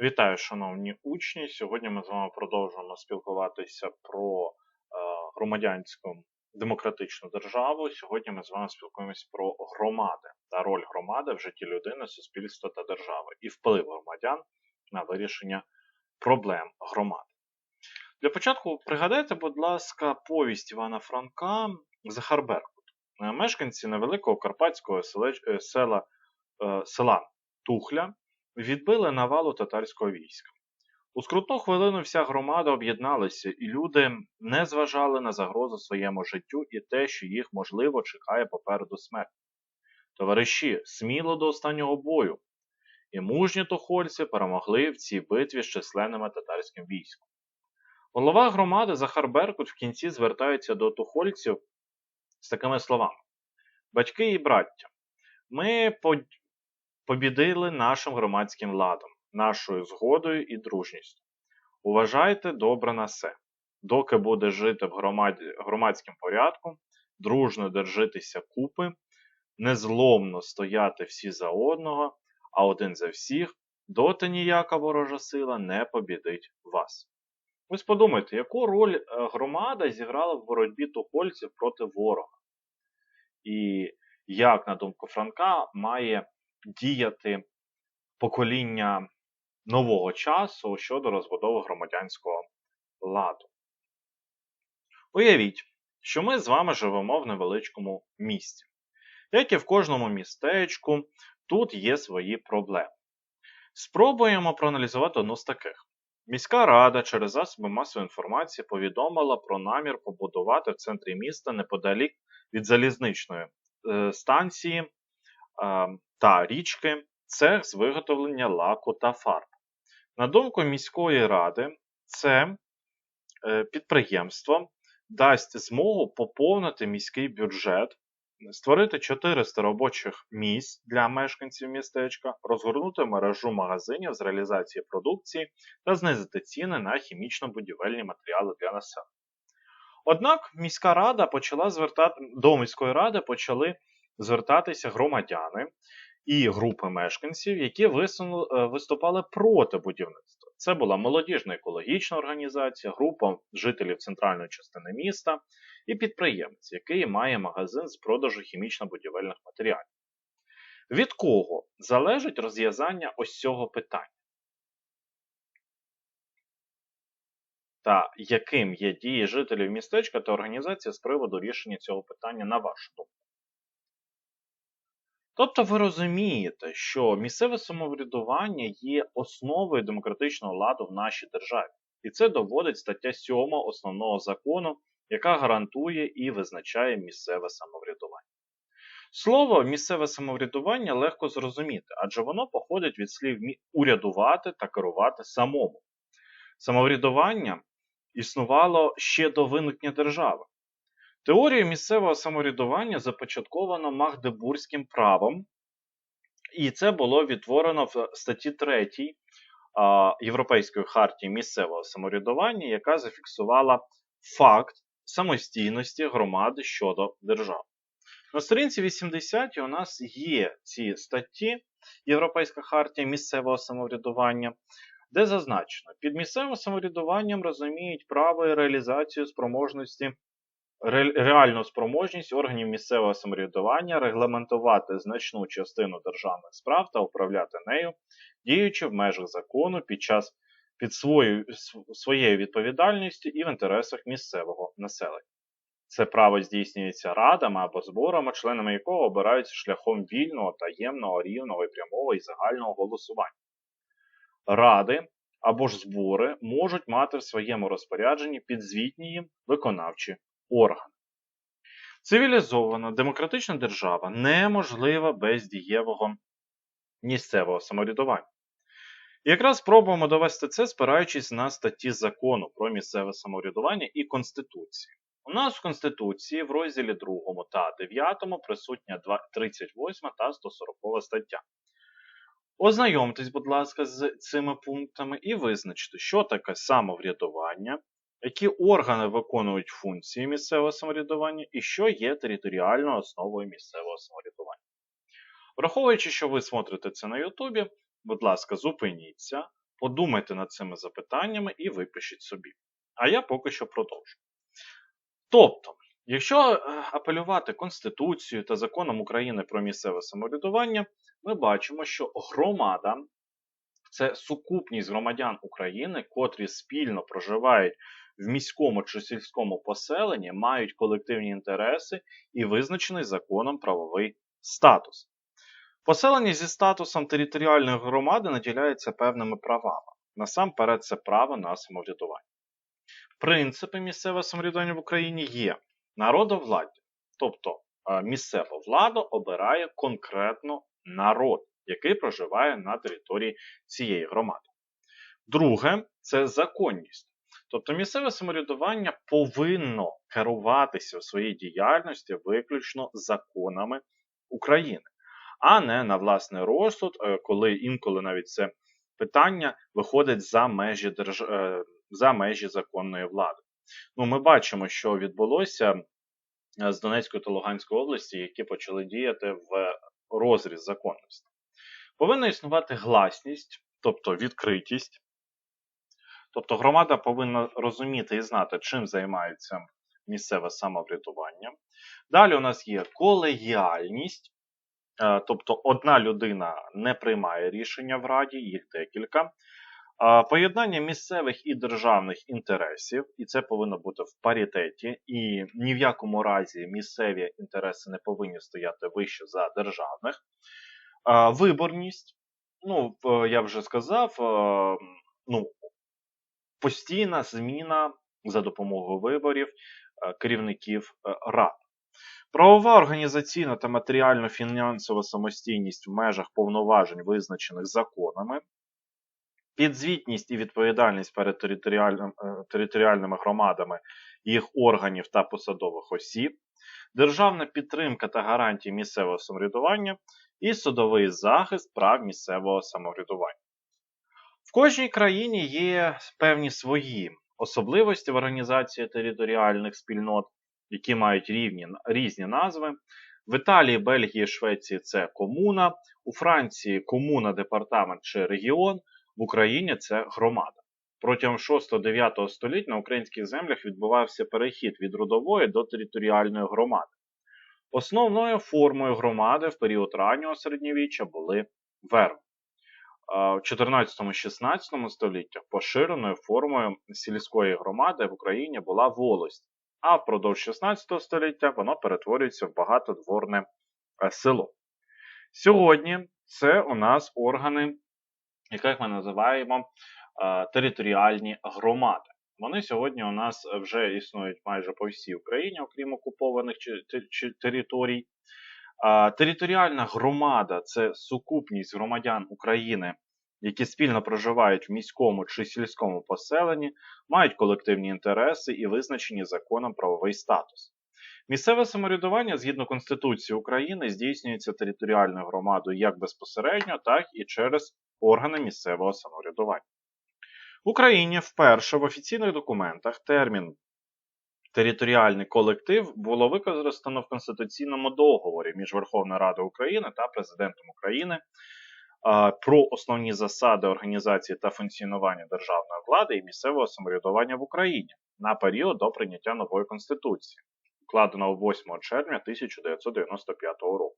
Вітаю, шановні учні! Сьогодні ми з вами продовжуємо спілкуватися про е, громадянську демократичну державу. Сьогодні ми з вами спілкуємося про громади та роль громади в житті людини, суспільства та держави і вплив громадян на вирішення проблем громади. Для початку пригадайте, будь ласка, повість Івана Франка Захар Беркут. Мешканці невеликого карпатського е, села, е, села Тухля відбили навалу татарського війська. У скрутну хвилину вся громада об'єдналася, і люди не зважали на загрозу своєму життю і те, що їх, можливо, чекає попереду смерть. Товариші, сміло до останнього бою, і мужні тухольці перемогли в цій битві з численними татарським військом. Голова громади Захар Беркут в кінці звертається до тухольців з такими словами: Батьки і браття, ми побідили нашим громадським ладом, нашою згодою і дружністю. Уважайте добре на все. Доки буде жити в громаді, громадським порядку, дружно держитися купи, незломно стояти всі за одного, а один за всіх, доти ніяка ворожа сила не побідить вас. Ось подумайте, яку роль е, громада зіграла в боротьбі тухольців проти ворога? І як, на думку Франка, має діяти покоління нового часу щодо розбудови громадянського ладу. Уявіть, що ми з вами живемо в невеличкому місті. Як і в кожному містечку, тут є свої проблеми. Спробуємо проаналізувати одну з таких. Міська рада через засоби масової інформації повідомила про намір побудувати в центрі міста неподалік від залізничної е, станції е, та річки цех з виготовлення лаку та фарб. На думку міської ради, це е, підприємство дасть змогу поповнити міський бюджет, створити 400 робочих місць для мешканців містечка, розгорнути мережу магазинів з реалізації продукції та знизити ціни на хімічно-будівельні матеріали для населення. Однак міська рада почала звертати до міської ради почали звертатися громадяни і групи мешканців, які е, виступали проти будівництва. Це була молодіжна екологічна організація, група жителів центральної частини міста і підприємець, який має магазин з продажу хімічно-будівельних матеріалів. Від кого залежить розв'язання ось цього питання? Та яким є дії жителів містечка та організації з приводу рішення цього питання на вашу думку? Тобто ви розумієте, що місцеве самоврядування є основою демократичного ладу в нашій державі. І це доводить стаття 7 основного закону, яка гарантує і визначає місцеве самоврядування. Слово місцеве самоврядування легко зрозуміти, адже воно походить від слів урядувати та керувати самому. Самоврядування існувало ще до виникнення держави. Теорію місцевого самоврядування започатковано Магдебурзьким правом, і це було відтворено в статті 3 Європейської хартії місцевого самоврядування, яка зафіксувала факт самостійності громади щодо держави. На сторінці 80 у нас є ці статті Європейська хартія місцевого самоврядування, де зазначено, під місцевим самоврядуванням розуміють право і реалізацію спроможності реальну спроможність органів місцевого самоврядування регламентувати значну частину державних справ та управляти нею, діючи в межах закону під час під свою, своєю відповідальністю і в інтересах місцевого населення. Це право здійснюється радами або зборами, членами якого обираються шляхом вільного, таємного, рівного і прямого і загального голосування. Ради або ж збори можуть мати в своєму розпорядженні підзвітні їм виконавчі органи. Цивілізована демократична держава неможлива без дієвого місцевого самоврядування. І якраз спробуємо довести це, спираючись на статті закону про місцеве самоврядування і Конституції. У нас в Конституції в розділі 2 та 9 присутня 38 та 140 стаття. Ознайомтесь, будь ласка, з цими пунктами і визначте, що таке самоврядування, які органи виконують функції місцевого самоврядування і що є територіальною основою місцевого самоврядування. Враховуючи, що ви смотрите це на Ютубі, будь ласка, зупиніться, Подумайте над цими запитаннями і випишіть собі. А я поки що продовжу. Тобто, якщо е, апелювати Конституцією та законом України про місцеве самоврядування, ми бачимо, що громада це сукупність громадян України, котрі спільно проживають в міському чи сільському поселенні, мають колективні інтереси і визначений законом правовий статус. Поселення зі статусом територіальної громади наділяється певними правами. Насамперед, це право на самоврядування. Принципи місцевого самоврядування в Україні є народовладдя, тобто е, місцева влада обирає конкретно народ, який проживає на території цієї громади. Друге це законність. Тобто місцеве самоврядування повинно керуватися в своїй діяльності виключно законами України, а не на власний розсуд, е, коли інколи навіть це питання виходить за межі держ... Е, за межі законної влади. Ну, Ми бачимо, що відбулося е, з Донецької та Луганської області, які почали діяти в розріз законності. Повинна існувати гласність, тобто відкритість. Тобто громада повинна розуміти і знати, чим займається місцеве самоврядування. Далі у нас є колегіальність, е, тобто одна людина не приймає рішення в Раді, їх декілька. Поєднання місцевих і державних інтересів, і це повинно бути в паритеті, і ні в якому разі місцеві інтереси не повинні стояти вище за державних. Виборність, ну, я вже сказав, ну, постійна зміна за допомогою виборів керівників рад. Правова організаційна та матеріально-фінансова самостійність в межах повноважень, визначених законами, підзвітність і відповідальність перед територіальним, е, територіальними громадами, їх органів та посадових осіб, державна підтримка та гарантії місцевого самоврядування і судовий захист прав місцевого самоврядування. В кожній країні є певні свої особливості в організації територіальних спільнот, які мають рівні, різні назви. В Італії, Бельгії, Швеції це комуна, у Франції комуна, департамент чи регіон, в Україні це громада. Протягом 6-9 століть на українських землях відбувався перехід від родової до територіальної громади. Основною формою громади в період раннього середньовіччя були верви. В 14-16 століттях поширеною формою сільської громади в Україні була волость, а впродовж 16 століття воно перетворюється в багатодворне е, село. Сьогодні це у нас органи яких ми називаємо е, територіальні громади. Вони сьогодні у нас вже існують майже по всій Україні, окрім окупованих територій. Територіальна громада це сукупність громадян України, які спільно проживають в міському чи сільському поселенні, мають колективні інтереси і визначені законом правовий статус. Місцеве самоврядування згідно Конституції України здійснюється територіальною громадою як безпосередньо, так і через органи місцевого самоврядування. В Україні вперше в офіційних документах термін територіальний колектив було використано в Конституційному договорі між Верховною Радою України та Президентом України про основні засади організації та функціонування державної влади і місцевого самоврядування в Україні на період до прийняття нової Конституції, укладеного 8 червня 1995 року.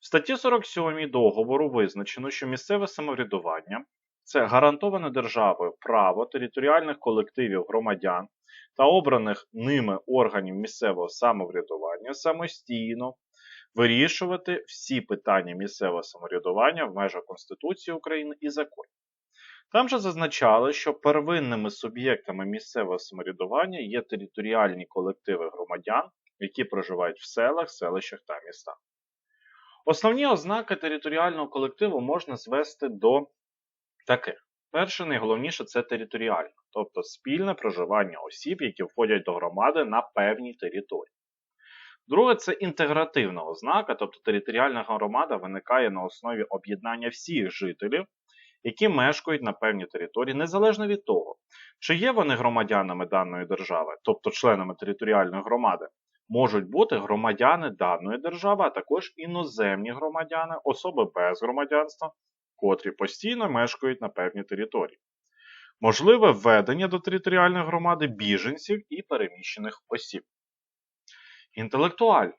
В статті 47 договору визначено, що місцеве самоврядування це гарантоване державою право територіальних колективів громадян та обраних ними органів місцевого самоврядування самостійно вирішувати всі питання місцевого самоврядування в межах Конституції України і законів. Там же зазначали, що первинними суб'єктами місцевого самоврядування є територіальні колективи громадян, які проживають в селах, селищах та містах. Основні ознаки територіального колективу можна звести до таких. Перше, найголовніше це територіальне, тобто спільне проживання осіб, які входять до громади на певній території. Друге, це інтегративна ознака, тобто територіальна громада виникає на основі об'єднання всіх жителів, які мешкають на певній території, незалежно від того, чи є вони громадянами даної держави, тобто членами територіальної громади, можуть бути громадяни даної держави, а також іноземні громадяни, особи без громадянства, котрі постійно мешкають на певній території. Можливе введення до територіальної громади біженців і переміщених осіб. Інтелектуально.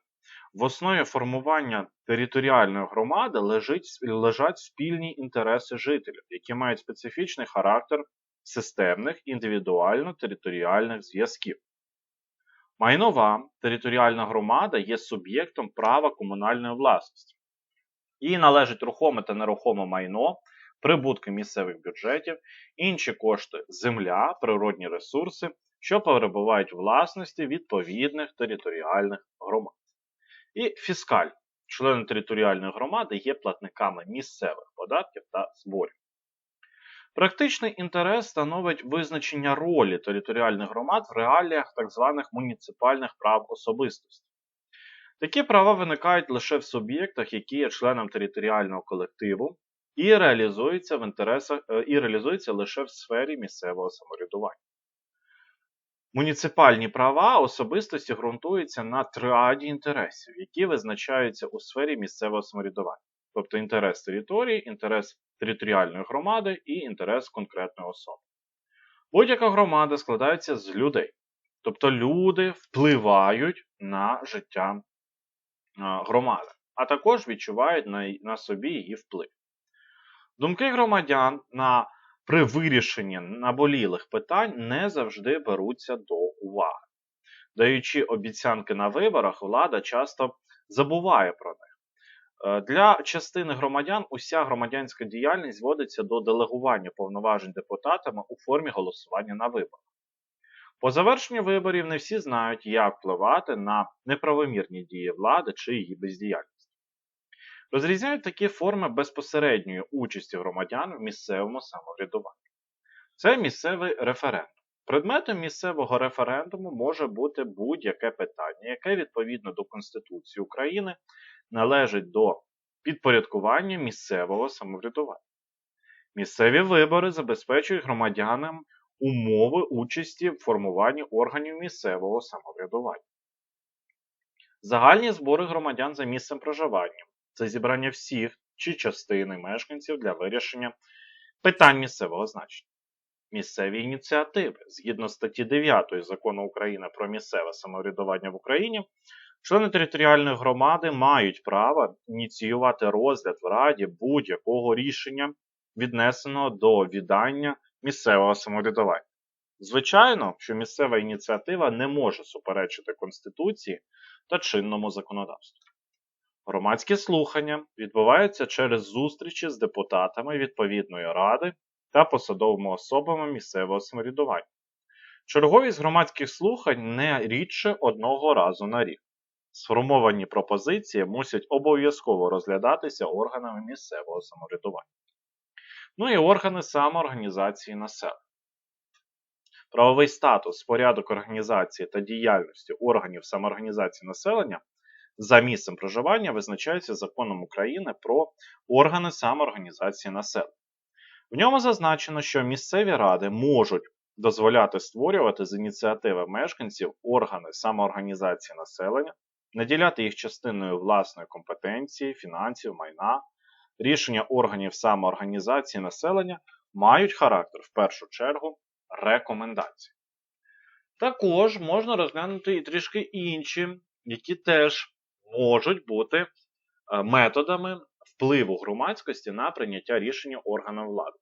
В основі формування територіальної громади лежить, лежать спільні інтереси жителів, які мають специфічний характер системних індивідуально-територіальних зв'язків. Майнова територіальна громада є суб'єктом права комунальної власності. Їй належить рухоме та нерухоме майно, прибутки місцевих бюджетів, інші кошти земля, природні ресурси, що перебувають власності відповідних територіальних громад. І фіскаль. Члени територіальної громади є платниками місцевих податків та зборів. Практичний інтерес становить визначення ролі територіальних громад в реаліях так званих муніципальних прав особистості. Такі права виникають лише в суб'єктах, які є членом територіального колективу, і реалізуються в інтересах е, і реалізуються лише в сфері місцевого самоврядування. Муніципальні права особистості ґрунтуються на триаді інтересів, які визначаються у сфері місцевого самоврядування, тобто інтерес території, інтерес територіальної громади і інтерес конкретної особи. Будь-яка громада складається з людей, тобто люди впливають на життя громади, а також відчувають на, на собі її вплив. Думки громадян на при вирішенні наболілих питань не завжди беруться до уваги. Даючи обіцянки на виборах, влада часто забуває про них. Е, для частини громадян уся громадянська діяльність зводиться до делегування повноважень депутатами у формі голосування на виборах. По завершенні виборів не всі знають, як впливати на неправомірні дії влади чи її бездіяльність. Розрізняють такі форми безпосередньої участі громадян в місцевому самоврядуванні. Це місцевий референдум. Предметом місцевого референдуму може бути будь-яке питання, яке відповідно до Конституції України належить до підпорядкування місцевого самоврядування. Місцеві вибори забезпечують громадянам умови участі в формуванні органів місцевого самоврядування. Загальні збори громадян за місцем проживання це зібрання всіх чи частини мешканців для вирішення питань місцевого значення. Місцеві ініціативи згідно статті 9 закону України про місцеве самоврядування в Україні, члени територіальної громади мають право ініціювати розгляд в Раді будь-якого рішення, віднесеного до віддання місцевого самоврядування. Звичайно, що місцева ініціатива не може суперечити Конституції та чинному законодавству. Громадські слухання відбуваються через зустрічі з депутатами відповідної ради та посадовими особами місцевого самоврядування. Черговість громадських слухань не рідше одного разу на рік. Сформовані пропозиції мусять обов'язково розглядатися органами місцевого самоврядування. Ну і органи самоорганізації населення. Правовий статус, порядок організації та діяльності органів самоорганізації населення за місцем проживання визначаються законом України про органи самоорганізації населення. В ньому зазначено, що місцеві ради можуть дозволяти створювати з ініціативи мешканців органи самоорганізації населення, наділяти їх частиною власної компетенції, фінансів, майна. Рішення органів самоорганізації населення мають характер в першу чергу рекомендацій. Також можна розглянути і трішки інші, які теж можуть бути е, методами впливу громадськості на прийняття рішення органів влади.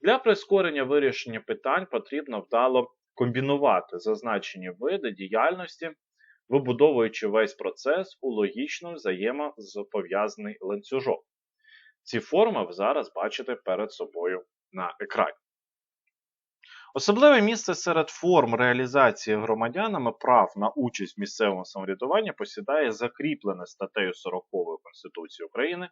Для прискорення вирішення питань потрібно вдало комбінувати зазначені види діяльності, вибудовуючи весь процес у логічно взаємопов'язаний ланцюжок. Ці форми ви зараз бачите перед собою на екрані. Особливе місце серед форм реалізації громадянами прав на участь в місцевому самоврядуванні посідає закріплене статтею 40 Конституції України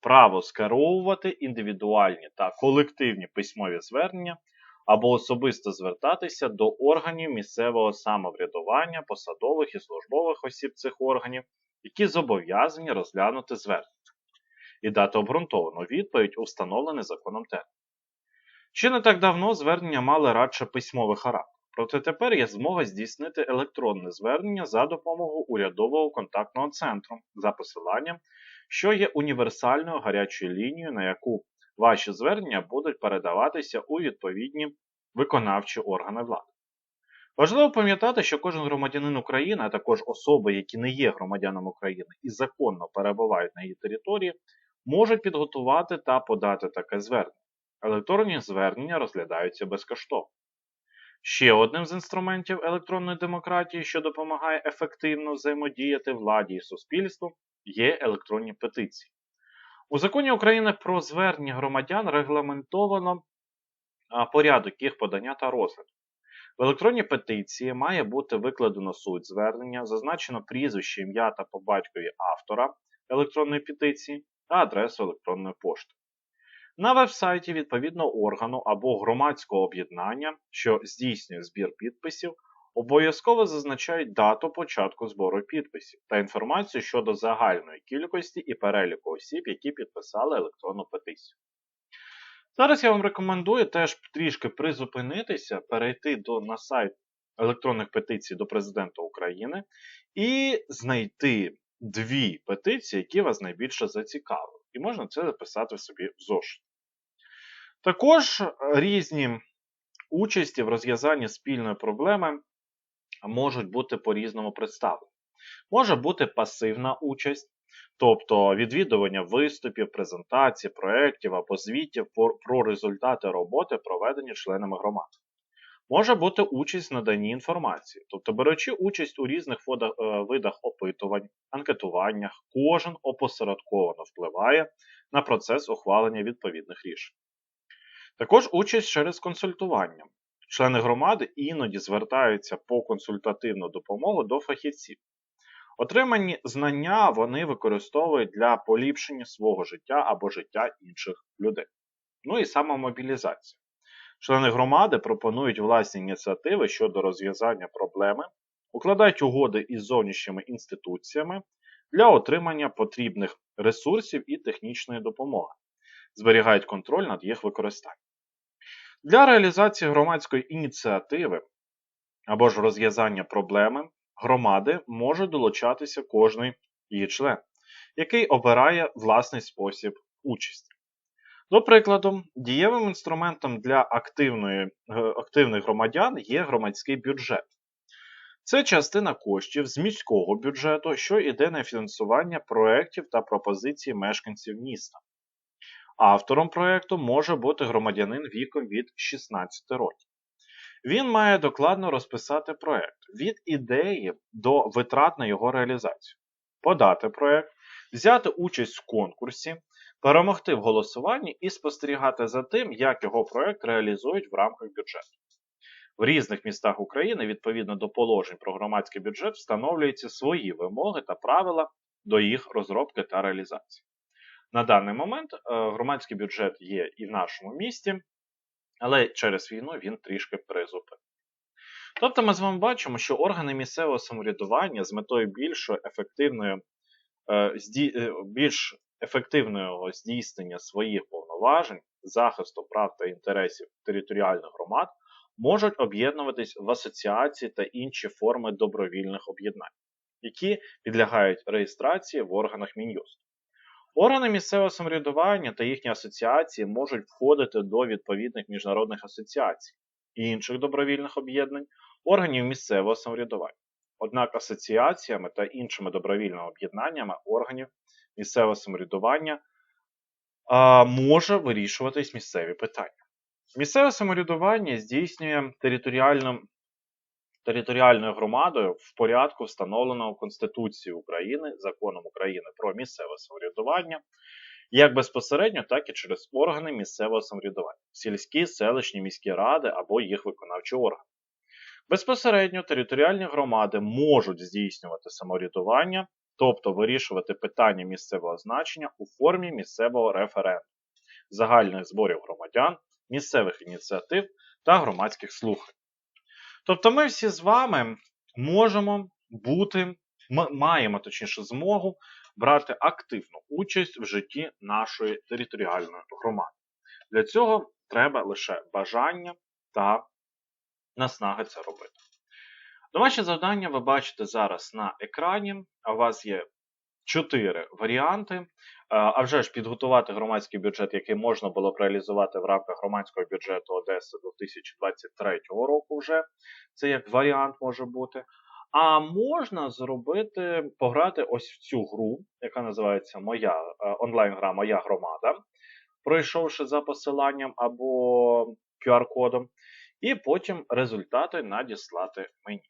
право скеровувати індивідуальні та колективні письмові звернення або особисто звертатися до органів місцевого самоврядування, посадових і службових осіб цих органів, які зобов'язані розглянути звернення і дати обґрунтовану відповідь у встановлений законом термін. Ще не так давно звернення мали радше письмовий характер, проте тепер є змога здійснити електронне звернення за допомогою урядового контактного центру за посиланням, що є універсальною гарячою лінією, на яку ваші звернення будуть передаватися у відповідні виконавчі органи влади. Важливо пам'ятати, що кожен громадянин України, а також особи, які не є громадянами України і законно перебувають на її території, можуть підготувати та подати таке звернення. Електронні звернення розглядаються безкоштовно. Ще одним з інструментів електронної демократії, що допомагає ефективно взаємодіяти владі і суспільству, є електронні петиції. У законі України про звернення громадян регламентовано порядок їх подання та розгляду. В електронній петиції має бути викладено суть звернення, зазначено прізвище, ім'я та по батькові автора електронної петиції та адресу електронної пошти. На веб-сайті відповідного органу або громадського об'єднання, що здійснює збір підписів, обов'язково зазначають дату початку збору підписів та інформацію щодо загальної кількості і переліку осіб, які підписали електронну петицію. Зараз я вам рекомендую теж трішки призупинитися, перейти до, на сайт електронних петицій до Президента України і знайти дві петиції, які вас найбільше зацікавили. І можна це записати собі в зошит. Також різні участі в розв'язанні спільної проблеми можуть бути по-різному представлені. Може бути пасивна участь, тобто відвідування виступів, презентацій, проєктів або звітів про результати роботи, проведені членами громади. Може бути участь в наданні інформації, тобто беручи участь у різних е, видах опитувань, анкетуваннях, кожен опосередковано впливає на процес ухвалення відповідних рішень. Також участь через консультування. Члени громади іноді звертаються по консультативну допомогу до фахівців. Отримані знання вони використовують для поліпшення свого життя або життя інших людей. Ну і самомобілізація. Члени громади пропонують власні ініціативи щодо розв'язання проблеми, укладають угоди із зовнішніми інституціями для отримання потрібних ресурсів і технічної допомоги, зберігають контроль над їх використанням. Для реалізації громадської ініціативи або ж розв'язання проблеми громади може долучатися кожний її член, який обирає власний спосіб участі. До прикладу, дієвим інструментом для активної, е, активних громадян є громадський бюджет. Це частина коштів з міського бюджету, що йде на фінансування проєктів та пропозицій мешканців міста. Автором проєкту може бути громадянин віком від 16 років. Він має докладно розписати проєкт від ідеї до витрат на його реалізацію, подати проєкт, взяти участь в конкурсі, перемогти в голосуванні і спостерігати за тим, як його проєкт реалізують в рамках бюджету. В різних містах України, відповідно до положень про громадський бюджет, встановлюються свої вимоги та правила до їх розробки та реалізації. На даний момент е, громадський бюджет є і в нашому місті, але через війну він трішки призупинив. Тобто ми з вами бачимо, що органи місцевого самоврядування з метою більш ефективної, е, е, більш ефективного здійснення своїх повноважень, захисту прав та інтересів територіальних громад можуть об'єднуватись в асоціації та інші форми добровільних об'єднань, які підлягають реєстрації в органах Мін'юсту. Органи місцевого самоврядування та їхні асоціації можуть входити до відповідних міжнародних асоціацій і інших добровільних об'єднань, органів місцевого самоврядування. Однак асоціаціями та іншими добровільними об'єднаннями органів місцевого самоврядування а, може вирішуватись місцеві питання. Місцеве самоврядування здійснює територіальну територіальною громадою в порядку, встановленого Конституцією України, законом України про місцеве самоврядування, як безпосередньо, так і через органи місцевого самоврядування, сільські, селищні міські ради або їх виконавчі органи. Безпосередньо територіальні громади можуть здійснювати самоврядування, тобто вирішувати питання місцевого значення у формі місцевого референдуму, загальних зборів громадян, місцевих ініціатив та громадських слухань. Тобто ми всі з вами можемо бути, маємо точніше змогу брати активну участь в житті нашої територіальної громади. Для цього треба лише бажання та наснаги це робити. Домашнє завдання ви бачите зараз на екрані, у вас є чотири варіанти. А вже ж підготувати громадський бюджет, який можна було б реалізувати в рамках громадського бюджету Одеси 2023 року. Вже це як варіант може бути. А можна зробити, пограти ось в цю гру, яка називається Моя е, онлайн-гра Моя громада, пройшовши за посиланням або QR-кодом, і потім результати надіслати мені.